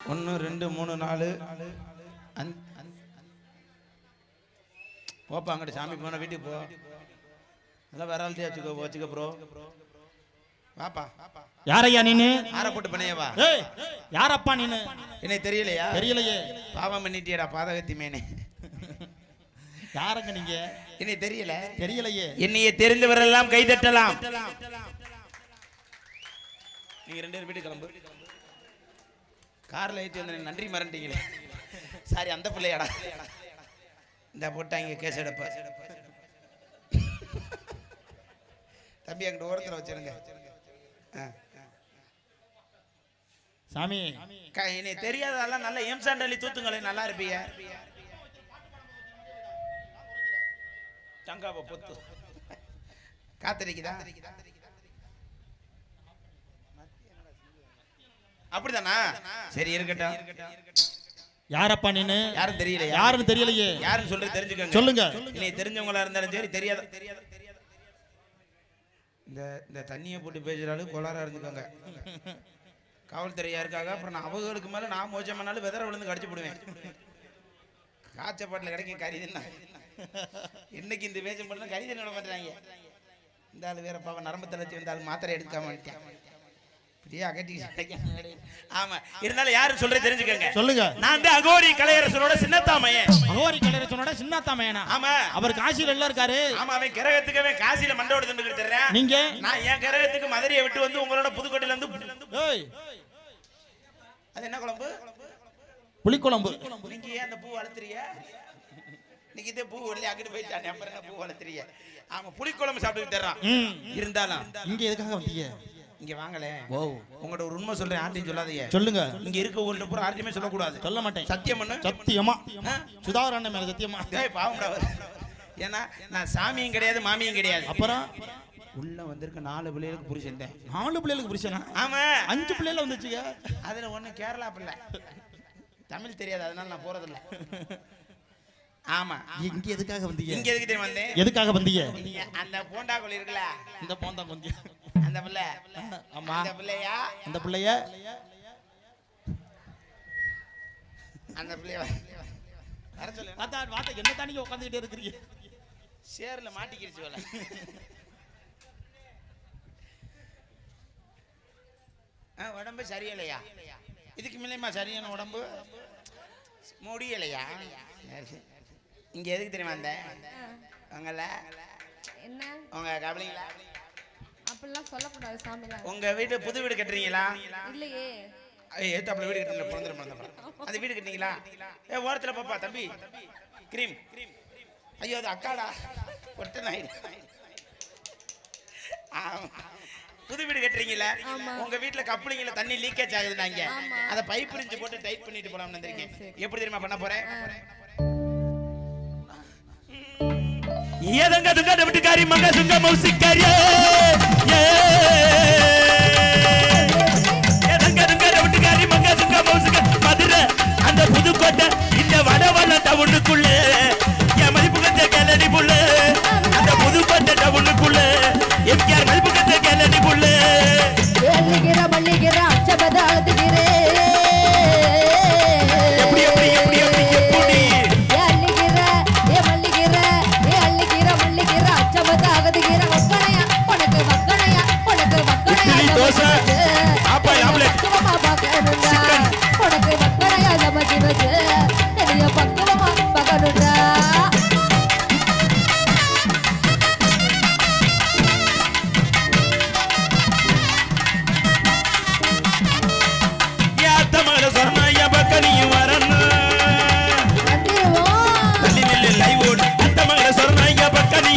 ஒன்று ரெண்டு மூணு நாலு. போப்பா அங்கிட்டு சாமி போன வீட்டுக்கு போ. நல்லா வேற ஆள்கிட்டயே வச்சுக்கோ வச்சுக்க ப்ரோ. வாப்பா. யாரையா நீனு? ஆற போட்டு பண்ணையவா ஏய் யாரப்பா நீனு? என்னை தெரியலையா? தெரியலையே. பாவம் பண்ணிட்டியடா பாதகத்தி மேனே. யாருங்க நீங்க? என்னை தெரியல. தெரியலையே. என்னைய தெரிந்தவரெல்லாம் கைதட்டலாம். நீங்க ரெண்டு பேரும் வீட்டுக்கு கிளம்பு. கார்ல ஏற்றி வந்து நன்றி மறந்துட்டீங்களே. சாரி அந்த பிள்ளையாடா. இந்த போட்டாங்க கேஸ் எடுப்ப. தம்பி அங்கிட்ட ஓரத்தில் வச்சிருங்க. சாமி. என்னை தெரியாததெல்லாம் நல்ல எம்சாண்டலி தூத்துங்களே நல்லா இருப்பீங்க தங்காவை பொத்து. காத்தடிக்குதா? அப்படிதானா? சரி இருக்கட்டும். யாரப்பா நீனு யாரும் தெரியல யாருன்னு தெரியலையே. யாருன்னு சொல்லி தெரிஞ்சுக்கோங்க. சொல்லுங்க. நீ தெரிஞ்சவங்களா இருந்தாலும் சரி தெரியாத இந்த இந்த தண்ணியை போட்டு பேசுறாலும் கொளாரா இருந்துக்கோங்க. காவல்துறையா இருக்காங்க அப்புறம் நான் அவங்களுக்கு மேல நான் மோசம் பண்ணாலும் வெதற விழுந்து கடிச்சு போடுவேன். காய்ச்சப்பாட்டில் கிடைக்கும் கறிதுன்னா என்னைக்கு இந்த வேஷம் பண்ணா கறிதண்ணி விட மாட்டாங்க இந்த ஆள் வேற பாவம் நரம்பு தளர்ச்சி வந்த ஆள் மாத்திரை எடுக்காம ஆமா. இருந்தாலும் யாரும் சொல்றது தெரிஞ்சுக்கோங்க. சொல்லுங்க. நான் தான் அகோரி கலையரசரோட சின்னத்தாமையன். அகோரி கலரை சொன்னோட சின்னத்தாமையனா? ஆமா. அவர் காசியில எல்லாம் இருக்காரு. ஆமா அவன் கிரகத்துக்கு அவன் காசியில மண்டோட திண்டு தர்றேன். நீங்க? நான் என் கிரகத்துக்கு மதுரையை விட்டு வந்து உங்களோட புதுக்கோட்டையில இருந்து அது என்ன குழம்பு? புளிக்குழம்பு. நீங்க ஏன் அந்த பூ வளர்த்துறிய இன்னைக்கு இதே பூ ஒல்லி அங்கிட்டு போயிட்டானே அப்புறம் பூ வளர்த்துறிய ஆமா புளிக்குழம்பு சாப்பிட்டு தர்றான். இருந்தாலும். இங்க எதுக்காக வந்தீங்க? இங்க வாங்கல ஓ உங்கள்ட்ட ஒரு உண்மை சொல்றேன் ஆர்ட்டியும் சொல்லாதீங்க. சொல்லுங்க. இங்க இருக்க உங்கள்ட்ட பூரா ஆர்ட்டியுமே சொல்லக்கூடாது. சொல்ல மாட்டேன். சத்தியம் பண்ணு. சத்தியமா? ஆ? சுதாகரண்ண மேல சத்தியமா? ஏய் பாவம்டா. ஏன்னா நான் சாமியும் கிடையாது மாமியும் கிடையாது. அப்புறம்? உள்ள வந்திருக்க நாலு பிள்ளைகளுக்கு புரிச்சேன் நாலு பிள்ளைகளுக்கு புருஷனா ஆமா. அஞ்சு பிள்ளைல வந்துச்சுங்க. அதுல ஒண்ணு கேரளா பிள்ளை. தமிழ் தெரியாது அதனால நான் போறதில்ல. ஆமா இங்க எதுக்காக வந்தீங்க? இங்க எதுக்கு வந்தேன்? எதுக்காக வந்தீங்க? அந்த போண்டா கோழி இருக்குல்ல. இந்த போந்தா கொஞ்சம் அந்த பிள்ளை. ஆமா. அந்த பிள்ளையா? அந்த பிள்ளைய? அந்த பிள்ளைய வர சொல்லு. பார்த்தா வார்த்தை என்ன தானே உட்காந்துக்கிட்டே இருக்கிறீங்க? சேர்ல மாட்டிக்கிடுச்சு ஆ, உடம்பு சரியில்லையா? இதுக்கு மேலேயுமா சரியான உடம்பு? முடியலையா. இங்க எதுக்கு தெரியுமா வந்தேன்? உங்கள? என்ன? உங்க கவலைங்களா அப்படிலாம் சொல்லக்கூடாது சாமிலாம். உங்க வீடு புது வீடு கட்டுறீங்களா? இல்லையே. ஏத்தாப்புல வீடு கட்டுறீங்க பிறந்துட பிறந்த அந்த வீடு கட்டுறீங்களா ஏ ஓரத்துல பாப்பா தம்பி. கிரீம். ஐயோ அது அக்காடா. ஒட்ட நாயுடு ஆமா. புது வீடு கட்டுறீங்களா. உங்க வீட்ல கப்ளிங்ல தண்ணி லீக்கேஜ் ஆகுது நாங்க ஆமா. அத பைப் பிரிஞ்சு போட்டு டைட் பண்ணிட்டு போலாம்னு வந்திருக்கேன். எப்படி தெரியுமா பண்ண போறேன்? ஏதங்க துங்க விட்டுக்காரி மங்க சுங்க மௌசிக்காரி ஏதங்க துங்க விட்டுக்காரி மங்க சுங்க மௌசிக்க மதுரை அந்த புதுக்கோட்டை இந்த வடவள டவுனுக்குள்ள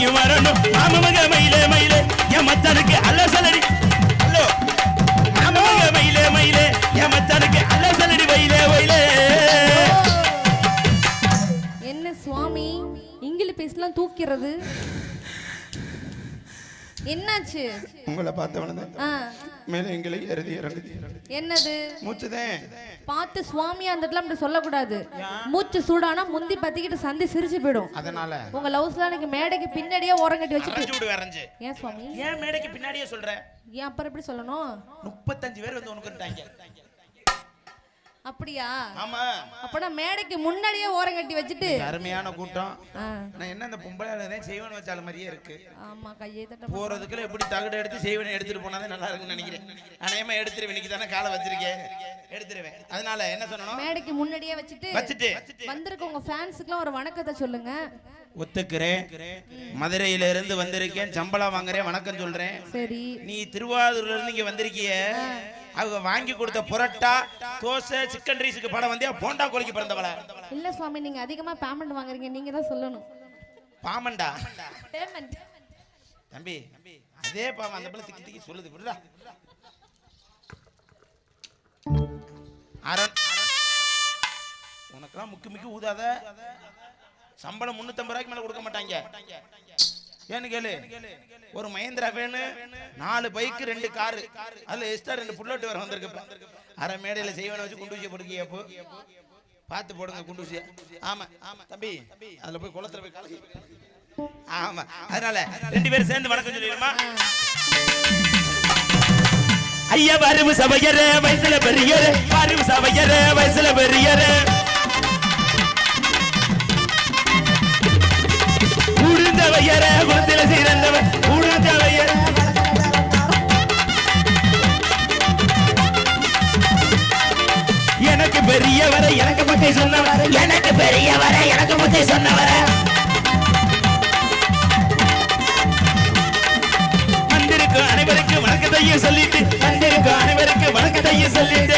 பக்கனியும் வரணும். மாம மக மயிலே மயிலே. என் மச்சானுக்கு அல்ல சலடி ஹலோ. மாம மக மயிலே மயிலே. என் மச்சானுக்கு அல்ல சலடி வயிலே வயிலே என்ன சுவாமி? இங்கிலீஷ் பேசலாம் தூக்கிறது. என்னாச்சு? உங்களை பார்த்தவன ஆ, மேலே எங்களை இறதி இறங்குது என்னது? மூச்சுதேன் பார்த்து சுவாமி அந்த இடத்துல அப்படி சொல்லக்கூடாது. மூச்சு சூடானா முந்தி பத்திக்கிட்டு சந்தி சிரிச்சு போயிடும். அதனால. உங்க லவ்ஸ்ல எனக்கு மேடைக்கு பின்னாடியே உரங்கட்டி வச்சுட்டு அரைஞ்சு. ஏன் சுவாமி? ஏன் மேடைக்கு பின்னாடியே சொல்ற? ஏன் அப்புறம் எப்படி சொல்லணும்? முப்பத்தஞ்சு பேர் வந்து உனக்கு அப்படியா? ஆமா. அப்பனா மேடைக்கு முன்னாடியே ஓரம் கட்டி வச்சுட்டு. அருமையான கூட்டம். நான் என்ன இந்த பொம்பளை தான் செய்வன் வச்சாலும் மாதிரியே இருக்கு. ஆமா கையை தட்ட போறதுக்குள்ள எப்படி தகடு எடுத்து செய்வனை எடுத்துட்டு போனாதான் நல்லா இருக்கும்னு நினைக்கிறேன். அநேகமா எடுத்துருவேன் இன்னைக்கு தானே காலை வச்சிருக்கேன். எடுத்துருவேன். அதனால என்ன சொல்லணும்? மேடைக்கு முன்னாடியே வச்சுட்டு வச்சுட்டு. வந்திருக்க உங்க ஃபேன்ஸுக்குலாம் ஒரு வணக்கத்தை சொல்லுங்க. ஒத்துக்கிறேன். மதுரையில இருந்து வந்திருக்கேன். சம்பளம் வாங்குறேன். வணக்கம் சொல்றேன். சரி. நீ திருவாரூர்ல இருந்து இங்க வந்திருக்கிய. அவங்க வாங்கி கொடுத்த புரோட்டா தோசை சிக்கன் ரைஸுக்கு படம் வந்தியா? போண்டா கோழிக்கு பிறந்தவள? இல்ல சுவாமி நீங்க அதிகமா பேமெண்ட் வாங்குறீங்க. நீங்க தான் சொல்லணும். பாமண்டா பேமெண்ட் தம்பி அதே பாவம் அந்த பிள்ளை திக்கி திக்கி சொல்லுது. விடுடா. அரண் உனக்கெல்லாம் முக்கி முக்கி ஊதாத? சம்பளம் முன்னூத்தம்பது ரூபாய்க்கு மேல கொடுக்க மாட்டாங்க. ஏன்னு கேளு. ஒரு மஹேந்திரா வேணு நாலு பைக்கு ரெண்டு காரு. அதுல எக்ஸ்ட்ரா ரெண்டு புல்லட் வர வந்திருக்கு அரை மேடையில செய்வனை வச்சு குண்டு ஊசியை போடுங்க அப்போ. பார்த்து போடுங்க குண்டு ஊசியை ஆமா. ஆமா தம்பி அதுல போய் குளத்துல போய் கலக்கி. ஆமா. அதனால ரெண்டு பேரும் சேர்ந்து வணக்கம் சொல்லிடுமா? ஐயா வரவு சபையரே வயசுல பெரியரே பெரியவர எனக்கு பத்தி சொன்னவர். எனக்கு பெரியவரை எனக்கு பத்தி சொன்னவர. வந்திருக்கும் அனைவருக்கு வணக்கத்தையும் சொல்லிட்டு வந்திருக்கும் அனைவருக்கு வணக்கத்தையும் சொல்லிட்டு.